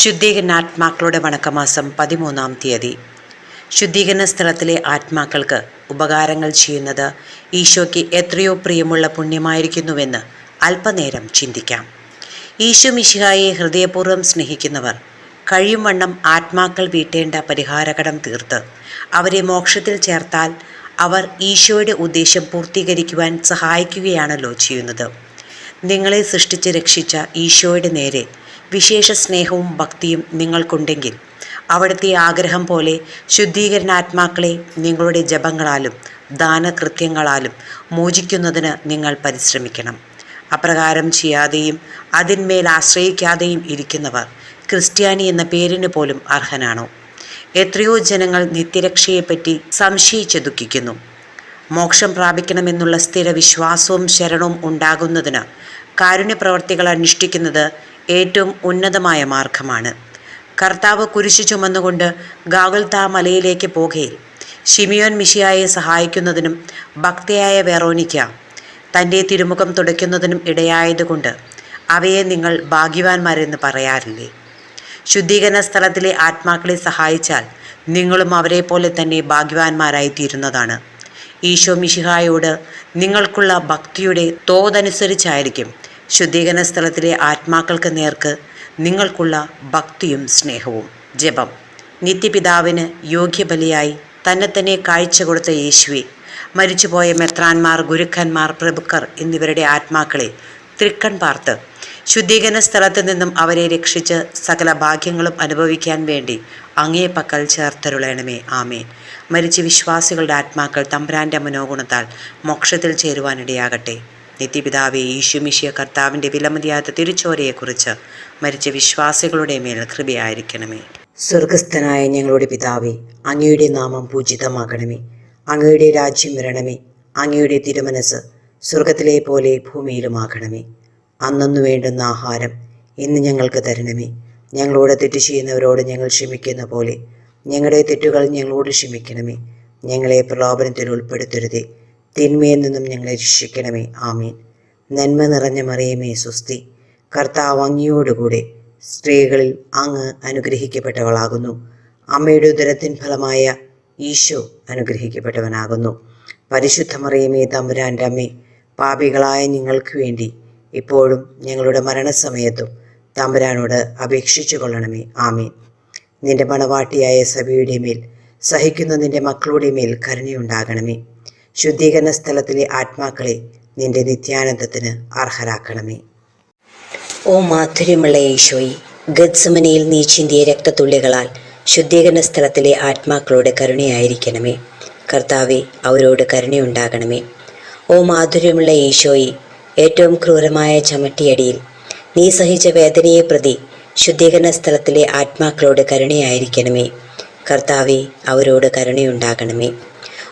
ശുദ്ധീകരണ ആത്മാക്കളുടെ വണക്കമാസം പതിമൂന്നാം തീയതി. ശുദ്ധീകരണ സ്ഥലത്തിലെ ആത്മാക്കൾക്ക് ഉപകാരങ്ങൾ ചെയ്യുന്നത് ഈശോയ്ക്ക് എത്രയോ പ്രിയമുള്ള പുണ്യമായിരിക്കുന്നുവെന്ന് അല്പനേരം ചിന്തിക്കാം. ഈശോ മിശിഹായെ ഹൃദയപൂർവം സ്നേഹിക്കുന്നവർ കഴിയും വണ്ണം ആത്മാക്കൾ വീട്ടേണ്ട പരിഹാരകടം തീർത്ത് അവരെ മോക്ഷത്തിൽ ചേർത്താൽ അവർ ഈശോയുടെ ഉദ്ദേശം പൂർത്തീകരിക്കുവാൻ സഹായിക്കുകയാണല്ലോ ചെയ്യുന്നത്. നിങ്ങളെ സൃഷ്ടിച്ച് രക്ഷിച്ച ഈശോയുടെ നേരെ വിശേഷ സ്നേഹവും ഭക്തിയും നിങ്ങൾക്കുണ്ടെങ്കിൽ അവിടുത്തെ ആഗ്രഹം പോലെ ശുദ്ധീകരണാത്മാക്കളെ നിങ്ങളുടെ ജപങ്ങളാലും ദാനകൃത്യങ്ങളാലും മോചിക്കുന്നതിന് നിങ്ങൾ പരിശ്രമിക്കണം. അപ്രകാരം ചെയ്യാതെയും അതിന്മേൽ ആശ്രയിക്കാതെയും ഇരിക്കുന്നവർ ക്രിസ്ത്യാനി എന്ന പേരിന് പോലും അർഹനാണോ? എത്രയോ ജനങ്ങൾ നിത്യരക്ഷയെപ്പറ്റി സംശയിച്ച് ദുഃഖിക്കുന്നു. മോക്ഷം പ്രാപിക്കണമെന്നുള്ള സ്ഥിര വിശ്വാസവും ശരണവും ഉണ്ടാകുന്നതിന് കാരുണ്യപ്രവർത്തികൾ അനുഷ്ഠിക്കുന്നത് ഏറ്റവും ഉന്നതമായ മാർഗമാണ്. കർത്താവ് കുരിശു ചുമന്നുകൊണ്ട് ഗാഗുൽത്ത മലയിലേക്ക് പോകയിൽ ഷിമിയോൻ മിഷിയായെ സഹായിക്കുന്നതിനും ഭക്തയായ വെറോനിക്ക തന്റെ തിരുമുഖം തുടയ്ക്കുന്നതിനും ഇടയായതുകൊണ്ട് അവയെ നിങ്ങൾ ഭാഗ്യവാന്മാരെന്ന് പറയാറില്ലേ? ശുദ്ധീകരണ സ്ഥലത്തിലെ ആത്മാക്കളെ സഹായിച്ചാൽ നിങ്ങളും അവരെ പോലെ തന്നെ ഭാഗ്യവാന്മാരായി തീരുന്നതാണ് ഈശോ മിഷിഹായോട് നിങ്ങൾക്കുള്ള ഭക്തിയുടെ തോതനുസരിച്ചായിരിക്കും ശുദ്ധീകരണ സ്ഥലത്തിലെ ആത്മാക്കൾക്ക് നേർക്ക് നിങ്ങൾക്കുള്ള ഭക്തിയും സ്നേഹവും. ജപം. നിത്യപിതാവിന് യോഗ്യബലിയായി തന്നെ തന്നെ കാഴ്ച കൊടുത്ത യേശുവെ മരിച്ചുപോയ മെത്രാന്മാർ ഗുരുക്കന്മാർ പ്രഭുക്കർ എന്നിവരുടെ ആത്മാക്കളെ തൃക്കൺ പാർത്ത് ശുദ്ധീകരണ സ്ഥലത്ത് നിന്നും അവരെ രക്ഷിച്ച് സകല ഭാഗ്യങ്ങളും അനുഭവിക്കാൻ വേണ്ടി അങ്ങേ പക്കൽ ചേർത്തരുളയണമേ ആമേൻ. മരിച്ച വിശ്വാസികളുടെ ആത്മാക്കൾ തമ്പ്രാന്റെ മനോഗുണത്താൽ മോക്ഷത്തിൽ ചേരുവാനിടയാകട്ടെ. നിത്യപിതാവെ ഈശുമിഷിയ കർത്താവിന്റെ വിലമതിയാത്ത തിരുച്ചോരയെക്കുറിച്ച് മരിച്ച വിശ്വാസികളുടെ മേൽ കൃപയായിരിക്കണമേ. സ്വർഗസ്ഥനായ ഞങ്ങളുടെ പിതാവേ അങ്ങയുടെ നാമം പൂജിതമാകണമേ. അങ്ങയുടെ രാജ്യം വരണമേ. അങ്ങയുടെ തിരുമനസ് സ്വർഗത്തിലെ പോലെ ഭൂമിയിലുമാകണമേ. അന്നു വേണ്ടുന്ന ആഹാരം ഇന്ന് ഞങ്ങൾക്ക് തരണമേ. ഞങ്ങളോട് തെറ്റ് ചെയ്യുന്നവരോട് ഞങ്ങൾ ക്ഷമിക്കുന്ന പോലെ ഞങ്ങളുടെ തെറ്റുകൾ ഞങ്ങളോട് ക്ഷമിക്കണമേ. ഞങ്ങളെ പ്രലോഭനത്തിൽ ഉൾപ്പെടുത്തരുതേ. തിന്മയിൽ നിന്നും ഞങ്ങളെ രക്ഷിക്കണമേ. ആമീൻ. നന്മ നിറഞ്ഞ മറിയമേ സുസ്തി. കർത്താവ് അങ്ങയോടുകൂടെ സ്ത്രീകളിൽ അങ്ങ് അനുഗ്രഹിക്കപ്പെട്ടവളാകുന്നു. അമ്മയുടെ ഉദരത്തിൻ ഫലമായ ഈശോ അനുഗ്രഹിക്കപ്പെട്ടവനാകുന്നു. പരിശുദ്ധ മറിയമേ തമ്പുരാന്റെ അമ്മേ പാപികളായ നിങ്ങൾക്ക് വേണ്ടി ഇപ്പോഴും ഞങ്ങളുടെ മരണസമയത്തും തമ്പുരാനോട് അപേക്ഷിച്ചു കൊള്ളണമേ. ആമീൻ. നിന്റെ മണവാട്ടിയായ സഭയുടെ മേൽ സഹിക്കുന്ന നിന്റെ മക്കളുടെ മേൽ കരുണയുണ്ടാകണമേ. ശുദ്ധീകരണ സ്ഥലത്തിലെ ആത്മാക്കളെ നിന്റെ നിത്യാനന്ദത്തിന് അർഹരാക്കണമേ. ഓ മാധുര്യമുള്ള ഈശോയി ഗദ്സമനയിൽ നീ ചിന്തിയ രക്തത്തുള്ളികളാൽ ശുദ്ധീകരണ സ്ഥലത്തിലെ ആത്മാക്കളോട് കരുണയായിരിക്കണമേ. കർത്താവെ അവരോട് കരുണയുണ്ടാകണമേ. ഓ മാധുര്യമുള്ള ഈശോയി ഏറ്റവും ക്രൂരമായ ചമട്ടിയടിയിൽ നീ സഹിച്ച വേദനയെ പ്രതി ശുദ്ധീകരണ സ്ഥലത്തിലെ ആത്മാക്കളോട് കരുണയായിരിക്കണമേ. കർത്താവെ അവരോട് കരുണയുണ്ടാകണമേ.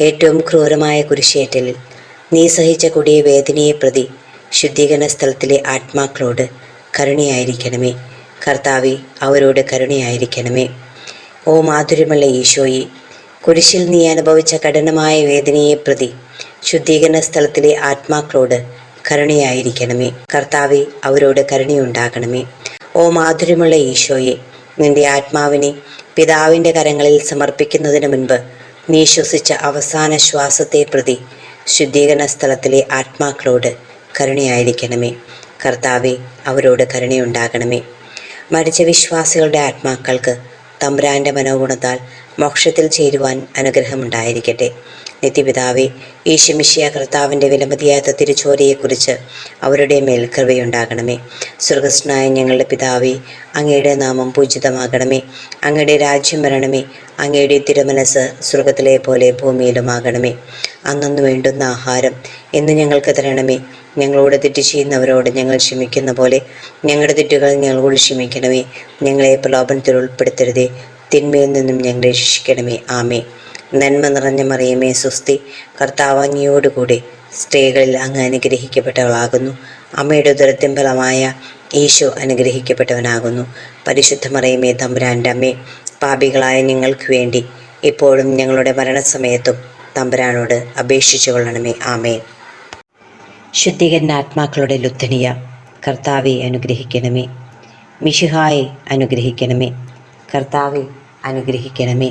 ഏറ്റവും ക്രൂരമായ കുരിശേറ്റലിൽ നീ സഹിച്ച കൊടിയ വേദനയെ പ്രതി ശുദ്ധീകരണ സ്ഥലത്തിലെ ആത്മാക്കളോട് കരുണയായിരിക്കണമേ. കർത്താവെ അവരോട് കരുണയായിരിക്കണമേ. ഓ മാധുര്യമുള്ള ഈശോയെ കുരിശിൽ നീ അനുഭവിച്ച കഠിനമായ വേദനയെ പ്രതി ശുദ്ധീകരണ സ്ഥലത്തിലെ ആത്മാക്കളോട് കരുണയായിരിക്കണമേ. കർത്താവെ അവരോട് കരുണയുണ്ടാകണമേ. ഓ മാധുര്യമുള്ള ഈശോയെ നിന്റെ ആത്മാവിനെ പിതാവിന്റെ കരങ്ങളിൽ സമർപ്പിക്കുന്നതിന് മുൻപ് നീ ശ്വസിച്ച അവസാന ശ്വാസത്തെ പ്രതി ശുദ്ധീകരണ സ്ഥലത്തിലെ ആത്മാക്കളോട് കരുണയായിരിക്കണമേ. കർത്താവെ അവരോട് കരുണയുണ്ടാകണമേ. മരിച്ച വിശ്വാസികളുടെ ആത്മാക്കൾക്ക് തമ്പുരാന്റെ മനോഗുണത്താൽ മോക്ഷത്തിൽ ചേരുവാൻ അനുഗ്രഹമുണ്ടായിരിക്കട്ടെ. നിത്യപിതാവേ യേശുമിഷിയ കർത്താവിന്റെ വിലമതിയാത്ത തിരുച്ചോരയെക്കുറിച്ച് അവരുടെ മേൽ കൃപയുണ്ടാകണമേ. സുഹൃസ്നായ ഞങ്ങളുടെ പിതാവേ അങ്ങയുടെ നാമം പൂജിതമാകണമേ. അങ്ങയുടെ രാജ്യം വരണമേ. അങ്ങയുടെ തിരുമനസ് സ്വർഗത്തിലെ പോലെ ഭൂമിയിലുമാകണമേ. അന്നൊന്ന് വേണ്ടുന്ന ആഹാരം എന്ന് ഞങ്ങൾക്ക് തരണമേ. ഞങ്ങളോട് തെറ്റ് ചെയ്യുന്നവരോട് ഞങ്ങൾ ക്ഷമിക്കുന്ന പോലെ ഞങ്ങളുടെ തെറ്റുകൾ ഞങ്ങളോട് ക്ഷമിക്കണമേ. ഞങ്ങളെ പ്രലോഭനത്തിൽ ഉൾപ്പെടുത്തരുതേ. തിന്മയിൽ നിന്നും ഞങ്ങളെ രക്ഷിക്കണമേ. ആമേ നന്മ നിറഞ്ഞ മറിയമേ സുസ്തി കർത്താവ് അങ്ങയോടുകൂടി സ്ത്രീകളിൽ അങ്ങ് അനുഗ്രഹിക്കപ്പെട്ടവളാകുന്നു. അമ്മയുടെ ഉദരത്തിൻ ഫലമായ ഈശോ അനുഗ്രഹിക്കപ്പെട്ടവനാകുന്നു. പരിശുദ്ധ മറിയമേ തമ്പുരാന്റെ അമ്മേ പാപികളായ ഞങ്ങൾക്ക് വേണ്ടി ഇപ്പോഴും ഞങ്ങളുടെ മരണസമയത്തും തമ്പുരാനോട് അപേക്ഷിച്ചു കൊള്ളണമേ. ആമേ ശുദ്ധീകരണ ആത്മാക്കളുടെ ലുദ്ധനിയ കർത്താവെ അനുഗ്രഹിക്കണമേ. മിഷിഹായെ അനുഗ്രഹിക്കണമേ. കർത്താവെ അനുഗ്രഹിക്കണമേ.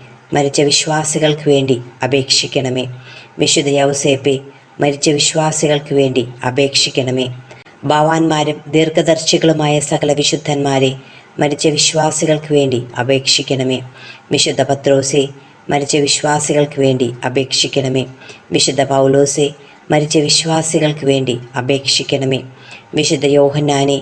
മരിച്ച വിശ്വാസികൾക്ക് വേണ്ടി അപേക്ഷിക്കണമേ. വിശുദ്ധ യൗസേപ്പെ മരിച്ച വിശ്വാസികൾക്ക് വേണ്ടി അപേക്ഷിക്കണമേ. ഭാവാന്മാരും ദീർഘദർശികളുമായ സകല വിശുദ്ധന്മാരെ മരിച്ച വിശ്വാസികൾക്ക് വേണ്ടി അപേക്ഷിക്കണമേ. വിശുദ്ധ പത്രോസെ മരിച്ച വിശ്വാസികൾക്ക് വേണ്ടി അപേക്ഷിക്കണമേ. വിശുദ്ധ പൗലോസെ മരിച്ച വിശ്വാസികൾക്ക് വേണ്ടി അപേക്ഷിക്കണമേ. വിശുദ്ധ യോഹന്നാനെ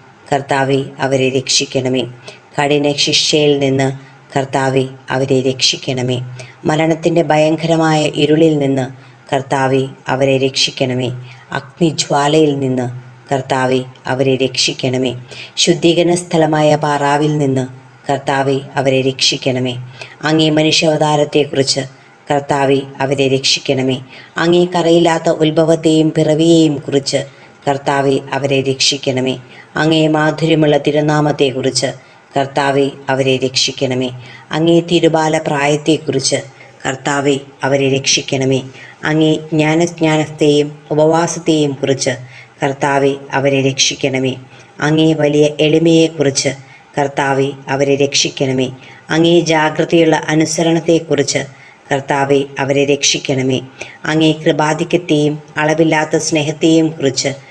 കർത്താവെ അവരെ രക്ഷിക്കണമേ. കഠിന ശിക്ഷയിൽ നിന്ന് കർത്താവെ അവരെ രക്ഷിക്കണമേ. മരണത്തിന്റെ ഭയങ്കരമായ ഇരുളിൽ നിന്ന് കർത്താവെ അവരെ രക്ഷിക്കണമേ. അഗ്നിജ്വാലയിൽ നിന്ന് കർത്താവെ അവരെ രക്ഷിക്കണമേ. ശുദ്ധീകരണ സ്ഥലമായ പാറാവിൽ നിന്ന് കർത്താവെ അവരെ രക്ഷിക്കണമേ. അങ്ങേ മനുഷ്യാവതാരത്തെക്കുറിച്ച് കർത്താവെ അവരെ രക്ഷിക്കണമേ. അങ്ങേ കറയില്ലാത്ത ഉത്ഭവത്തെയും പിറവിയെയും കുറിച്ച് കർത്താവെ അവരെ രക്ഷിക്കണമേ. അങ്ങേ മാധുര്യമുള്ള തിരുനാമത്തെക്കുറിച്ച് കർത്താവെ അവരെ രക്ഷിക്കണമേ. അങ്ങേ തിരുബാല പ്രായത്തെക്കുറിച്ച് കർത്താവെ അവരെ രക്ഷിക്കണമേ. അങ്ങേ ജ്ഞാനജ്ഞാനത്തെയും ഉപവാസത്തെയും കുറിച്ച് കർത്താവെ അവരെ രക്ഷിക്കണമേ. അങ്ങേ വലിയ എളിമയെക്കുറിച്ച് കർത്താവെ അവരെ രക്ഷിക്കണമേ. അങ്ങേ ജാഗ്രതയുള്ള അനുസരണത്തെക്കുറിച്ച് കർത്താവെ അവരെ രക്ഷിക്കണമേ. അങ്ങേ കൃപാധിക്യത്തെയും അളവില്ലാത്ത സ്നേഹത്തെയും കുറിച്ച്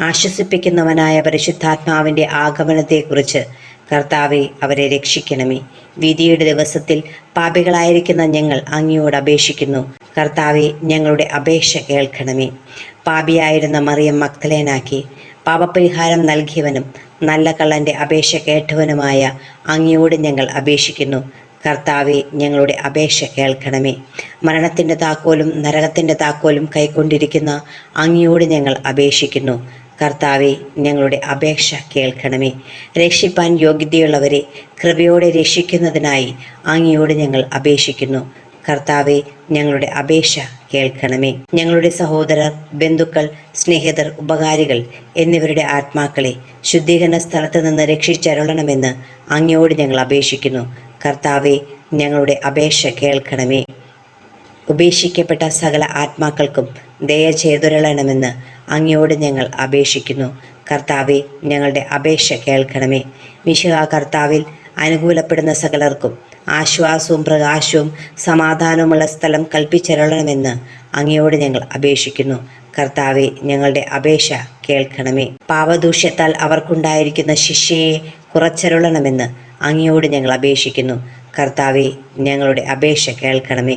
ആശ്വസിപ്പിക്കുന്നവനായ പരിശുദ്ധാത്മാവിന്റെ ആഗമനത്തെക്കുറിച്ച് കർത്താവെ അവരെ രക്ഷിക്കണമേ. വിധിയുടെ ദിവസത്തിൽ പാപികളായിരിക്കുന്ന ഞങ്ങൾ അങ്ങയോട് അപേക്ഷിക്കുന്നു. കർത്താവെ ഞങ്ങളുടെ അപേക്ഷ കേൾക്കണമേ. പാപിയായിരുന്ന മറിയം മക്തലേനാക്കി പാപപരിഹാരം നൽകിയവനും നല്ല കള്ളന്റെ അപേക്ഷ കേട്ടവനുമായ അങ്ങയോട് ഞങ്ങൾ അപേക്ഷിക്കുന്നു. കർത്താവെ ഞങ്ങളുടെ അപേക്ഷ കേൾക്കണമേ. മരണത്തിന്റെ താക്കോലും നരകത്തിന്റെ താക്കോലും കൈക്കൊണ്ടിരിക്കുന്ന അങ്ങയോട് ഞങ്ങൾ അപേക്ഷിക്കുന്നു. കർത്താവെ ഞങ്ങളുടെ അപേക്ഷ കേൾക്കണമേ. രക്ഷിപ്പാൻ യോഗ്യതയുള്ളവരെ കൃപയോടെ രക്ഷിക്കുന്നതിനായി അങ്ങയോട് ഞങ്ങൾ അപേക്ഷിക്കുന്നു. കർത്താവെ ഞങ്ങളുടെ അപേക്ഷ കേൾക്കണമേ. ഞങ്ങളുടെ സഹോദരർ ബന്ധുക്കൾ സ്നേഹിതർ ഉപകാരികൾ എന്നിവരുടെ ആത്മാക്കളെ ശുദ്ധീകരണ സ്ഥലത്ത് നിന്ന് രക്ഷിച്ചരുളണമെന്ന് അങ്ങയോട് ഞങ്ങൾ അപേക്ഷിക്കുന്നു. കർത്താവെ ഞങ്ങളുടെ അപേക്ഷ കേൾക്കണമേ. ഉപേക്ഷിക്കപ്പെട്ട സകല ആത്മാക്കൾക്കും ദയ ചെയ്തുരളണമെന്ന് അങ്ങയോട് ഞങ്ങൾ അപേക്ഷിക്കുന്നു. കർത്താവെ ഞങ്ങളുടെ അപേക്ഷ കേൾക്കണമേ. മിശിഹ കർത്താവിൽ അനുകൂലപ്പെടുന്ന സകലർക്കും ആശ്വാസവും പ്രകാശവും സമാധാനവുമുള്ള സ്ഥലം കൽപ്പിച്ചരളണമെന്ന് അങ്ങയോട് ഞങ്ങൾ അപേക്ഷിക്കുന്നു. കർത്താവെ ഞങ്ങളുടെ അപേക്ഷ കേൾക്കണമേ. പാവദൂഷ്യത്താൽ അവർക്കുണ്ടായിരിക്കുന്ന ശിക്ഷയെ കുറച്ചരുളണമെന്ന് അങ്ങയോട് ഞങ്ങൾ അപേക്ഷിക്കുന്നു. കർത്താവെ ഞങ്ങളുടെ അപേക്ഷ കേൾക്കണമേ.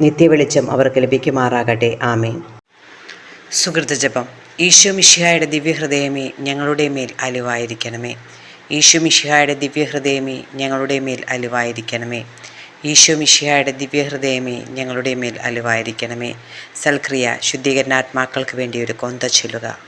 നിത്യവെളിച്ചം അവർക്ക് ലഭിക്കുമാറാകട്ടെ. ആമേ സുഹൃത്ത് ജപം. ഈശോ മിശിഹായുടെ ദിവ്യഹൃദയമേ ഞങ്ങളുടെ മേൽ അലിവായിരിക്കണമേ. ഈശോ മിശിഹായുടെ ദിവ്യഹൃദയമേ ഞങ്ങളുടെ മേൽ അലിവായിരിക്കണമേ. ഈശോ മിശിഹായുടെ ദിവ്യഹൃദയമേ ഞങ്ങളുടെ മേൽ അലിവായിരിക്കണമേ. സൽക്രിയ ശുദ്ധീകരണാത്മാക്കൾക്ക് വേണ്ടി ഒരു കൊന്ത ചൊല്ലുക.